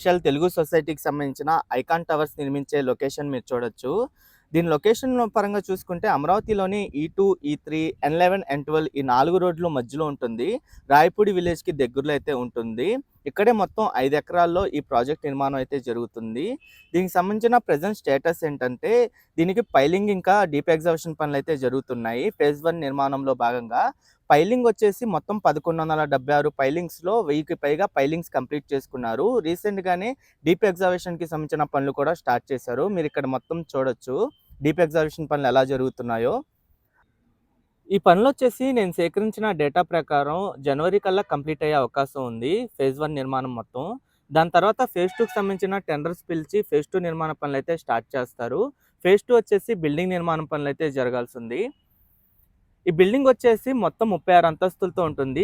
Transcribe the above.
Special Telugu సొసైటీకి సంబంధించిన icon towers నిర్మించే లొకేషన్ మీరు చూడొచ్చు. దీని లొకేషన్ పరంగా చూసుకుంటే అమరావతిలోని E two E three N eleven N twelve ఈ నాలుగు రోడ్లు మధ్యలో ఉంటుంది. రాయపూడి విలేజ్కి దగ్గరలో అయితే ఉంటుంది. ఇక్కడే మొత్తం ఐదు ఎకరాల్లో ఈ ప్రాజెక్ట్ నిర్మాణం అయితే జరుగుతుంది. దీనికి సంబంధించిన ప్రజెంట్ స్టేటస్ ఏంటంటే దీనికి పైలింగ్ ఇంకా డీప్ ఎగ్జాబిషన్ పనులు అయితే జరుగుతున్నాయి. ఫేజ్ వన్ నిర్మాణంలో భాగంగా పైలింగ్ వచ్చేసి మొత్తం పదకొండు వందల డెబ్బై ఆరు పైలింగ్స్లో వెయ్యికి పైగా పైలింగ్స్ కంప్లీట్ చేసుకున్నారు. రీసెంట్గానే డీప్ ఎగ్జాబిషన్కి సంబంధించిన పనులు కూడా స్టార్ట్ చేశారు. మీరు ఇక్కడ మొత్తం చూడొచ్చు. డీప్ ఎగ్జాబిషన్ పనులు ఎలా జరుగుతున్నాయో. ఈ పనులు వచ్చేసి నేను సేకరించిన డేటా ప్రకారం జనవరి కల్లా కంప్లీట్ అయ్యే అవకాశం ఉంది. ఫేజ్ వన్ నిర్మాణం మొత్తం. దాని తర్వాత ఫేజ్ టూకి సంబంధించిన టెండర్స్ పిలిచి ఫేజ్ టూ నిర్మాణ పనులు అయితే స్టార్ట్ చేస్తారు. ఫేజ్ టూ వచ్చేసి బిల్డింగ్ నిర్మాణం పనులు అయితే జరగాల్సి ఉంది. ఈ బిల్డింగ్ వచ్చేసి మొత్తం ముప్పై ఆరు అంతస్తులతో ఉంటుంది.